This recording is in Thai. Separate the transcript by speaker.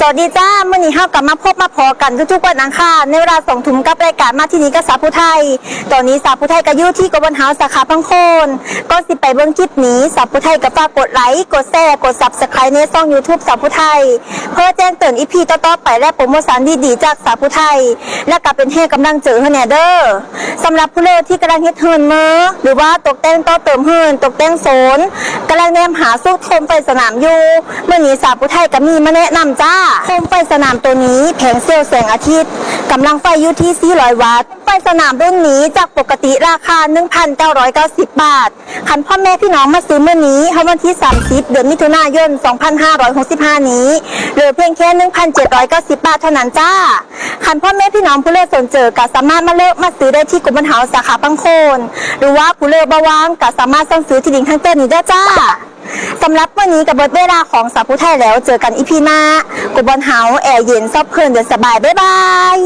Speaker 1: สวัสดีจ้าเมื่อนี้เฮากลับมาพบมาพอกันทุกๆวันอังคารในเวลาสองทุ่มกับรายการมาที่นี้ก็สาผู้ไทย ตอนนี้สาผู้ไทยก็อยู่ที่กบนเฮาสาขาพังโคนก็สิไปเบิ่งคลิปนี้สาผู้ไทยก็ฝากกดไลค์กดแชร์กด Subscribe ในช่อง YouTube สาผู้ไทย เพื่อแจ้งเตือนอีพีต่อๆไปและโปรโมชั่นดีๆจากสาผู้ไทย และก็เป็นให้กำลังเจอเฮนเด้อสำหรับผู้เล่นที่กำลังเฮ็ดเฮินมือหรือว่าตกแต่งต่อเติมเฮินตกแต่งโซนกำลังแนมหาสู้โคมไฟสนามอยู่เมื่อนี้สาผู้ไทยก็มีมาแนะนำจ้าโคมไฟสนามตัวนี้แผงเซลล์แสงอาทิตย์กำลังไฟอยู่ที่ 400 วัตต์ ไฟสนามรุ่นนี้จากปกติราคา 1,990 บาท คันพ่อแม่พี่น้องมาซื้อเมื่อนี้วันที่ 30 เดือนมิถุนายน 2565 นี้เหลือเพียงแค่ 1,790 บาทเท่านั้นจ้า คันพ่อแม่พี่น้องผู้เล่นสนเจอก็สามารถมาเลิกมาซื้อได้ที่กรมบันเฮาสาขาบางโคน หรือว่าผู้เล่นบาวางก็สามารถสั่งซื้อที่ลิงก์ทางเต้นนี้ได้จ้า สำหรับวันนี้กับเบิร์ดเวลาของสาวผู้ไทยแล้ว เจอกันอีพีหน้ากูบอลเฮาแอร์เย็นซอบเพลินเดินสบาย บ๊ายบาย